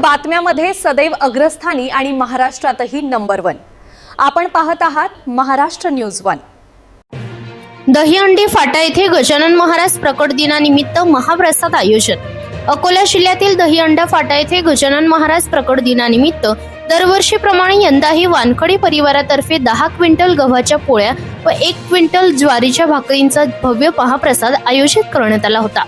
बातम्यामध्ये सदैव अग्रस्थानी आणि महाराष्ट्रातही नंबर वन. आपण पाहत आहात महाराष्ट्र न्यूज वन. दहीहंडी फाटा येथे गजानन महाराज प्रकट दिनानिमित्त महाप्रसाद आयोजन. अकोला जिल्ह्यातील दहीहंडा फाटा येथे गजानन महाराज प्रकट दिनानिमित्त दरवर्षीप्रमाणे यंदाही वानखडी परिवारातर्फे दहा क्विंटल गव्हाच्या पोळ्या व एक क्विंटल ज्वारीच्या भाकरींचा भव्य महाप्रसाद आयोजित करण्यात आला होता.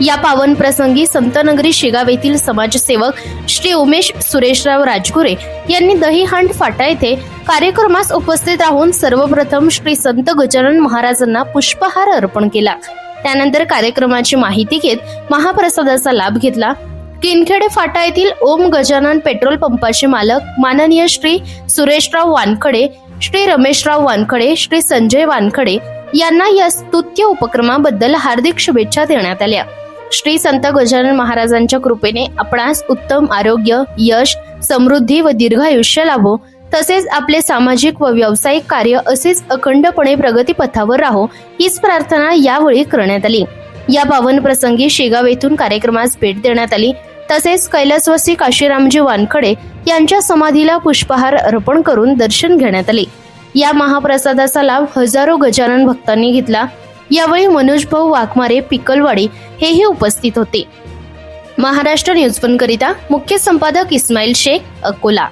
या पावन प्रसंगी संतनगरी शेगाव येथील समाजसेवक श्री उमेश सुरेशराव राजगुरे यांनी दहीहंड फाटा येथे कार्यक्रमास उपस्थित राहून सर्वप्रथम श्री संत गजानन महाराजांना पुष्पहार अर्पण केला. त्यानंतर कार्यक्रमाची माहिती घेत महाप्रसादाचा लाभ घेतला. किनखेडे फाटा येथील ओम गजानन पेट्रोल पंपाचे मालक माननीय श्री सुरेशराव वानखडे श्री रमेशराव वानखडे श्री संजय वानखडे यांना या स्तुत्य उपक्रमाबद्दल हार्दिक शुभेच्छा देण्यात आल्या. श्री संत गजानन महाराजांच्या कृपेने आपणास उत्तम आरोग्य यश समृद्धी व दीर्घायुष्य लाभो. तसेच आपले सामाजिक व व्यावसायिक कार्य असेच अखंडपणे प्रगतीपथावर राहो हीच प्रार्थना यावेळी करण्यात आली. या पावन प्रसंगी शेगाव येथून कार्यक्रमास भेट देण्यात आली. तसेच कैलासवासी काशीरामजी वानखडे यांच्या समाधीला पुष्पहार अर्पण करून दर्शन घेण्यात आले. या महाप्रसादाचा लाभ हजारो गजानन भक्तांनी घेतला. यावेळी मनोज भाऊ वाघमारे पिकलवाडी हेही उपस्थित होते. महाराष्ट्र न्यूज वन करिता मुख्य संपादक इस्माईल शेख अकोला.